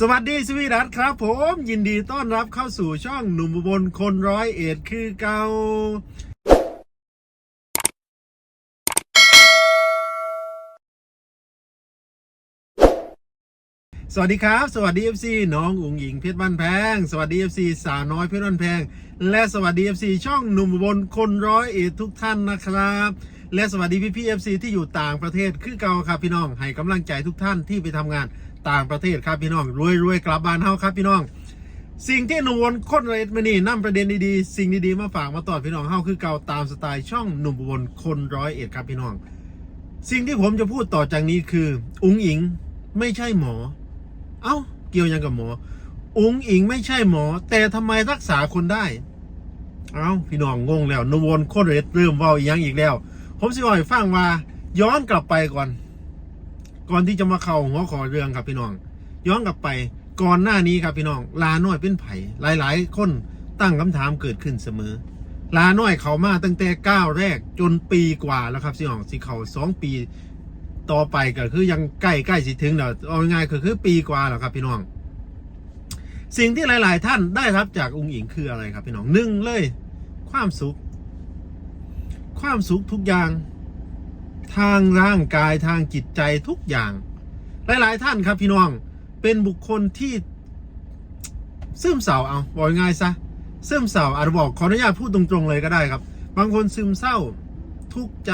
สวัสดีสวีดัตครับ ผมยินดีต้อนรับเข้าสู่ช่องหนุ่มบลคนร้อยเอ็ดคือเกาสวัสดีครับ สวัสดี FC น้องอุ๋งหญิงเพชรบ้านแพง สวัสดี FC สาวน้อยเพชรบ้านแพง และสวัสดี FC ช่องหนุ่มบลคนร้อยเอ็ดทุกท่านนะครับ และสวัสดีพี่พี่ FC ที่อยู่ต่างประเทศคือเก่าครับพี่น้องให้กำลังใจทุกท่านที่ไปทำงาน ต่างประเทศครับพี่น้องรวยรวยกลับบ้านเฮาครับพี่น้อง สิ่งที่หนุ่มวนคนร้อยเอ็ดมานี่นำประเด็นดีๆสิ่งดีๆมาฝากมาตอดพี่น้องเฮาคือเก่าตามสไตล์ช่องหนุ่มวนคนร้อยเอ็ดครับพี่น้อง สิ่งที่ผมจะพูดต่อจากนี้คือ อุ๋งอิงไม่ใช่หมอ เอ้าเกี่ยวยังกับหมอ อุ๋งอิงไม่ใช่หมอ แต่ทำไมรักษาคนได้ เอ้าพี่น้องงงแล้วหนุ่มวนคนร้อยเอ็ดเริ่มเว้าอีกอยังอีกแล้ว ผมสิบอกให้ฟังว่าย้อนกลับไปก่อน ก่อนที่จะมาเข้าหัวขอเรื่องครับพี่น้อง ย้อนกลับไปก่อนหน้านี้ครับพี่น้องลาน้อยเป็นไผ่หลาย ๆ คนตั้งคำถามเกิดขึ้นเสมอ ลาน้อยเขามาตั้งแต่ก้าวแรกจนปีกว่าแล้วครับสิน้องสิเขาสองปีต่อไปก็คือยังใกล้ใกล้สิถึงแล้วเอาง่ายๆก็คือปีกว่าแล้วครับพี่น้อง สิ่งที่หลาย ๆ ท่านได้รับจากองค์หญิงคืออะไรครับพี่น้องหนึ่งเลย ความสุข ความสุขทุกอย่าง ทางร่างกายทางจิตใจทุกอย่าง หลาย ๆ ท่านครับพี่น้องเป็นบุคคลที่ซึมเศร้าเอาบอกง่ายซะซึมเศร้าอาจจะบอกขออนุญาตพูดตรงๆเลยก็ได้ครับ บางคนซึมเศร้า ทุกข์ใจ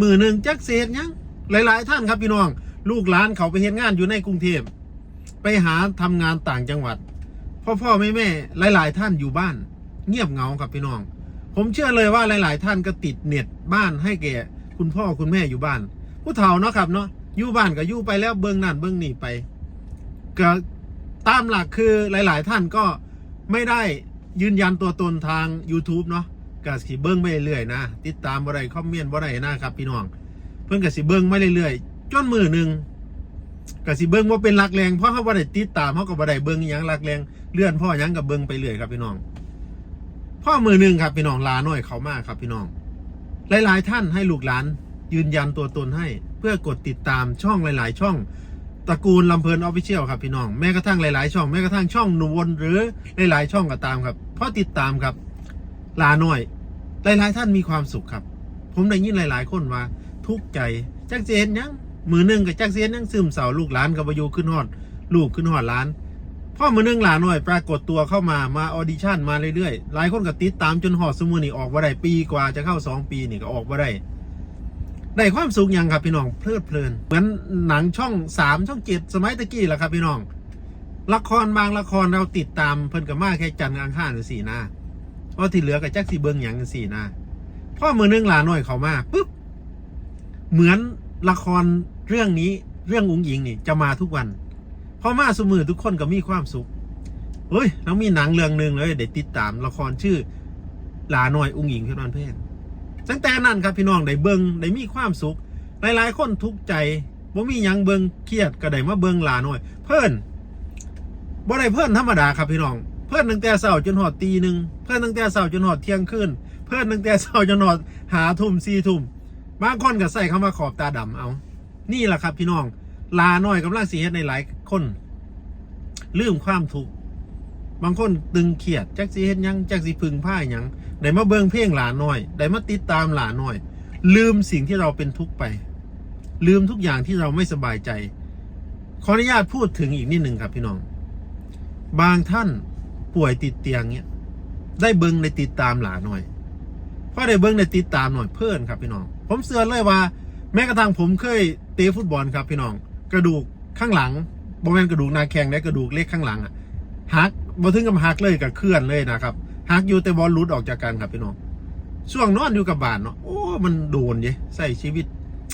มือหนึ่งจักเศษยังหลาย ๆ ท่านครับพี่น้อง ลูกหลานเขาไปเห็นงานอยู่ในกรุงเทพไปหาทำงานต่างจังหวัด พ่อพ่อแม่แม่หลาย ๆ ท่านอยู่บ้าน เงียบเหงาครับพี่น้อง ผมเชื่อเลยว่าหลาย ๆ ท่านก็ติดเน็ตบ้านให้แก่คุณพ่อคุณแม่อยู่บ้าน ผู้เฒ่าเนาะครับเนาะอยู่บ้านก็อยู่ไปแล้วเบิ้งนั่นเบิ้งนี่ไปก็ตามหลักคือหลาย ๆ ท่านก็ไม่ได้ยืนยันตัวตนทาง YouTube เนาะก็สิเบิ้งไปเรื่อยๆนะ ติดตามบ่ได้คอมเมนต์บ่ได้นะครับ พี่น้อง เพิ่นก็สิเบิ้งไม่เรื่อยๆจนมือหนึ่งก็สิเบิ้งว่าเป็นหลักแรงเพราะเขาบ่ได้ติดตามเขาก็บ่ได้เบิ้งอหยังหลักแรงเลื่อนพ่อยังกับเบิ้งไปเรื่อยครับพี่น้อง พ่อมือหนึ่งครับพี่น้องลาหน่อยเขามากครับพี่น้อง หลาย ๆ ท่านให้ลูกหลาน ยืนยันตัวตนให้ เพื่อกดติดตามช่องหลาย ๆ ช่องตระกูลลำเพลินออฟฟิเชียลครับพี่น้องแม้กระทั่งหลาย ๆ ช่องแม้กระทั่งช่องหนุ่มวนหรือหลาย ๆ ช่องก็ตามครับเพราะติดตามครับลาหน่อย หลาย ๆ ท่านมีความสุขครับ ผมได้ยินหลาย ๆ คนว่าทุกข์ใจจักเสียนยังมือหนึ่งกับจักเสียนยังซึมเศร้าลูกหลานกับบอยูขึ้นฮอด ลูกขึ้นฮอดหลาน พ่อมือนึ่งหลาหน่อย ปรากฏตัวเข้ามามาออดิชั่นมาเรื่อยๆ หลายคนก็ติดตามจนหอดสมุนี่ออกมาได้ปีกว่าจะเข้าสองปีนี่ก็ออกมาได้ได้ความสุขยังครับพี่น้องเพลิดเพลิน เหมือนหนังช่องสามช่องเจ็ดสมัยตะกี้แหละครับพี่น้อง ละครบางละครเราติดตามเพิ่นกับมาแค่จันทร์อังคารหรือสี่นาเพราะที่เหลือกับแจ็คสีเบิงหยังสี่นาพ่อมือนึงหลาหน่อยเขามาปุ๊บเหมือนละครเรื่องนี้เรื่องอุ้งหญิงนี่จะมาทุกวัน พอมาสมือทุกคนก็มีความสุขเฮ้ยแล้วมีหนังเรื่องหนึ่งเลยเดี๋ยวติดตามละครชื่อหลาหน่อยอุ้งหญิงเพชรบ้านเพชรตั้งแต่นั้นครับพี่น้องได้เบิงได้มีความสุข หลายๆ คนทุกข์ใจบ่มียังเบิงเครียดก็ได้มาเบิงหลาหน่อย เพิ่อนบ่ได้เพิ่อนธรรมดาครับพี่น้อง เพิ่อนตั้งแต่เช้าจนหอดตีหนึ่งเพิ่อนตั้งแต่เช้าจนหอดเที่ยงคืนเพิ่อนตั้งแต่เช้าจนหอดหาทุ่มสี่ทุ่มบางคนก็ใส่เข้ามาขอบตาดำเอา นี่แหละครับพี่น้อง ลาหน่อยกำลังสีเฮ็ดในหลายคนลืมความทุกข์บางคนตึงเครียดจักสีเฮ็ดยังจักสีพึงผ้าหยังได้มาเบิ่งเพลงหลาน้อยได้มาติดตามหลาน้อย ลืมสิ่งที่เราเป็นทุกข์ไป ลืมทุกอย่างที่เราไม่สบายใจ ขออนุญาตพูดถึงอีกนิดหนึ่งครับพี่น้อง บางท่านป่วยติดเตียงเนี้ยได้เบิ้งได้ติดตามหลาหน่อยพราะได้เบิ้งได้ติดตามหน่อยเพื่อนครับพี่น้อง ผมเสือเลยว่า แม้กระทั่งผมเคยเตะฟุตบอลครับพี่น้อง กระดูกข้างหลังบริเวณกระดูกนาแข้งและกระดูกเล็กข้างหลังอะหักบ่ถึงกับหักเลยกับเคลื่อนเลยนะครับหักอยู่แต่บอลหลุดออกจากกันครับพี่น้องช่วงนอนอยู่กับบ้านเนาะโอ้มันโดนเยใส่ชีวิต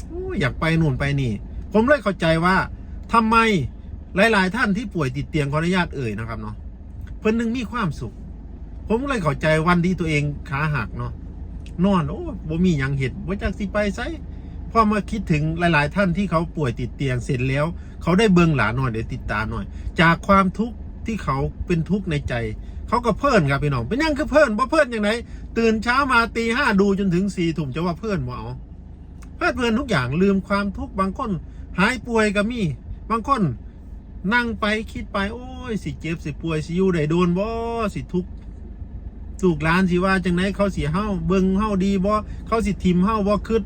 โอ้อยากไปนู่นไปนี่ ผมเลยเข้าใจว่าทำไมหลาย ๆ ท่านที่ป่วยติดเตียงขออนุญาตเอ่ยนะครับเนาะเพิ่นนึงมีความสุข ผมเลยเข้าใจวันที่ตัวเองขาหักเนาะนอนโอ้บ่มีหยังเห็ดว่จากสิไปไซ พอมาคิดถึงหลาย ๆ ท่านที่เขาป่วยติดเตียงเสร็จแล้ว เขาได้เบิ่งหลาหน่อยเดี๋ยวติดตาหน่อย จากความทุกข์ที่เขาเป็นทุกข์ในใจ เขาก็เพิ่นครับพี่น้องเป็นยังคือเพิ่นว่าเพิ่นอยังไงตื่นเช้ามาตีห้าดูจนถึงสี่ถุ่มจะว่าเพิ่นบ่เอาเพิ่นเพิ่นทุกอย่างลืมความทุกข์บางคนหายป่วยก็มีบางคนนั่งไปคิดไปโอ้ยสิเจ็บสิป่วยสิอยู่ได้โดนบ่สิทุกข์ลูกหลานสิว่าจังไหนเขาสิเฮาเบิ่งเฮาดีบ่เขาสิทิมเฮาบ่คิด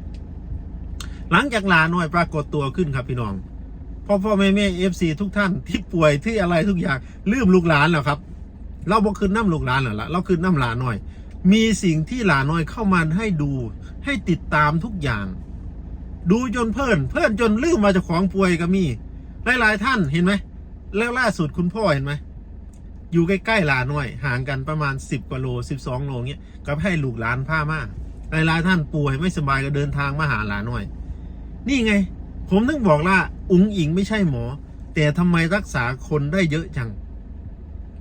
หลังจากหลานหน่อยปรากฏตัวขึ้นครับพี่น้องพ่อพ่อแม่แม่เอฟซีทุกท่านที่ป่วยที่อะไรทุกอย่างลืมลูกหลานแล้วครับ เราบอกคืนน้ำลูกหลานแล้วละเราคืนน้ำหลานหน่อย มีสิ่งที่หลานน้อยเข้ามาให้ดู ให้ติดตามทุกอย่าง ดูจนเพื่อนเพื่อนจนลืมมาจากของป่วยก็มีหลายๆท่านเห็นไหมแล้วล่าสุดคุณพ่อเห็นไหมอยู่ใกล้ๆหลานน้อย ห่างกันประมาณ 10กว่าโล 12โลเงี้ยก็ให้ลูกหลานผ้ามาหลายๆท่านป่วยไม่สบายก็เดินทางมาหาหลานน้อย นี่ไง ผมนึกบอกว่าอุ๋งอิงไม่ใช่หมอ แต่ทำไมรักษาคนได้เยอะจัง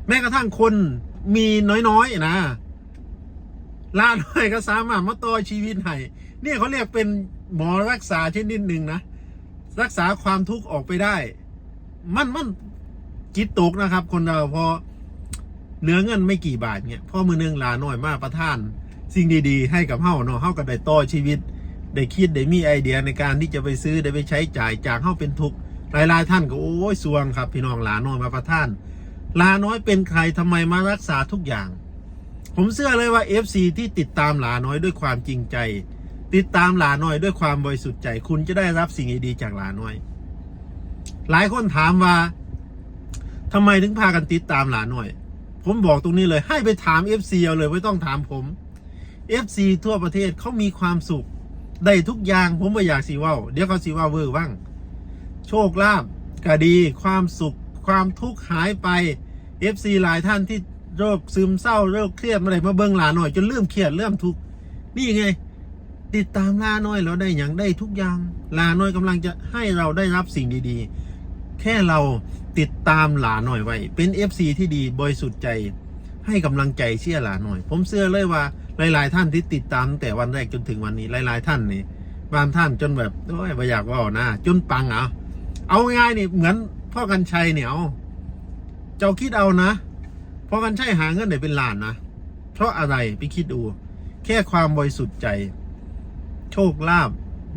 แม้กระทั่งคนมีน้อยๆนะลาหน้อยก็สามารถมาต่อชีวิตให้เนี่ยเขาเรียกเป็นหมอรักษาชนิดหนึ่งนะ รักษาความทุกข์ออกไปได้ มันมันจิตตกนะครับ คนเราพอเหลือเงินไม่กี่บาทเนี่ยพ่อมือนึงลาหน้อยมาประทาน สิ่งดีๆ ให้กับเฮาเนาะเฮาก็ได้ต่อชีวิต ได้คิดได้มีไอเดียในการที่จะไปซื้อได้ไปใช้จ่ายจากเฮาเป็นทุกหลายๆท่านก็โอ้ยสวงครับ พี่น้องหลาน้อยมาประท่านลาน้อยเป็นใครทำไมมารักษาทุกอย่าง ผมเชื่อเลยว่า FC ที่ติดตามหลาน้อยด้วยความจริงใจ ติดตามหลาน้อยด้วยความบริสุทธิ์ใจ คุณจะได้รับสิ่งดีๆจากหลาน้อย หลายคนถามว่าทำไมถึงพากันติดตามหลาน้อย ผมบอกตรงนี้เลยให้ไปถาม FC เอาเลยไม่ต้องถามผม FC ทั่วประเทศเขามีความสุข ได้ทุกอย่างผมไม่อยากสีว่า เดี๋ยวเขาสีว่าเวอร์บ้างโชคลาภก็ดี ความสุข ความทุกข์หายไป FC หลายท่านที่โรคซึมเศร้าโรคเครียดมาเลยมาเบิ่งหลาหน่อยจนเริ่มเครียดเริ่มทุกข์นี่ไง ติดตามลาน้อยเราได้อย่างได้ทุกอย่างลาน้อยกำลังจะให้เราได้รับสิ่งดีๆ แค่เราติดตามหลาหน่อยไว้เป็น FC ที่ดีบริสุทธิ์ใจให้กำลังใจเชื่อหลาหน่อย ผมเชื่อเลยว่า หลาย ๆ ท่านที่ติดตามแต่วันแรกจนถึงวันนี้ หลาย ๆ ท่านนี่บางท่านจนแบบโอ้ยไม่อยากว่านะจนปังเอาเอาง่ายๆนี่เหมือนพ่อกันชัยเนี่ยเอาเจ้าคิดเอานะพ่อกันชัยหาเงินได้เป็นล้านนะเพราะอะไรไปคิดดู แค่ความบริสุทธิ์ใจ โชคลาภ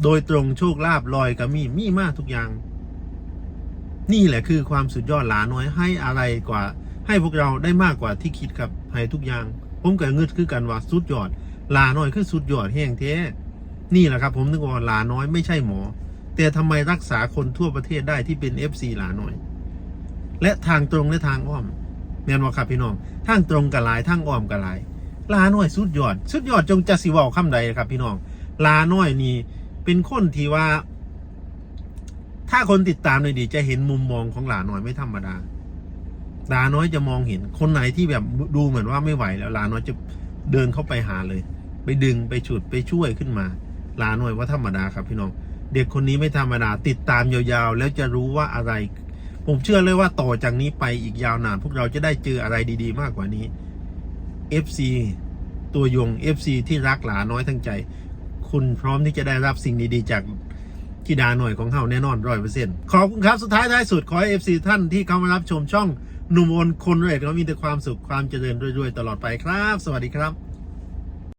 โดยตรงโชคลาภลอยกับมีมีมากทุกอย่าง นี่แหละคือความสุดยอดหลาน้อยให้อะไรกว่า ให้พวกเราได้มากกว่าที่คิดครับให้ทุกอย่าง ผมกับเงึดคือกันว่าสุดยอดลาน้อยคือสุดยอดแห้งแท้นี่แหละครับ ผมนึกว่าลาน้อยไม่ใช่หมอ แต่ทำไมรักษาคนทั่วประเทศได้ที่เป็น FC ลาน้อย และทางตรงและทางอ้อมแม่นว่าครับพี่น้องทางตรงกับลายทางอ้อมกับลายลาน้อยสุดยอด สุดยอดจงจะสิว่าคำใดครับพี่น้องลาน้อยนี่เป็นคนที่ว่า ถ้าคนติดตามเลยดีจะเห็นมุมมองของหลาน้อยไม่ธรรมดา ลาน้อยจะมองเห็น คนไหนที่แบบดูเหมือนว่าไม่ไหวแล้วลาน้อยจะเดินเข้าไปหาเลย ไปดึงไปฉุดไปช่วยขึ้นมา ลาน้อยว่าธรรมดาครับพี่น้อง เด็กคนนี้ไม่ธรรมดาติดตามยาวๆ แล้วจะรู้ว่าอะไร ผมเชื่อเลยว่าต่อจากนี้ไปอีกยาวนาน พวกเราจะได้เจออะไรดีๆ มากกว่านี้ FC ตัวยง FC ที่รักหลาน้อยทั้งใจ คุณพร้อมที่จะได้รับสิ่งดีๆจากกีดาหน่อยของเขาแน่นอนร้อยเปอร์เซ็นต์ขอบคุณครับสุดท้ายท้ายสุดขอให้ FC ท่านที่เข้ามารับชมช่อง หนุ่มโอนคนเรกเรามีแต่ความสุขความเจริญรวยๆตลอดไปครับ สวัสดีครับ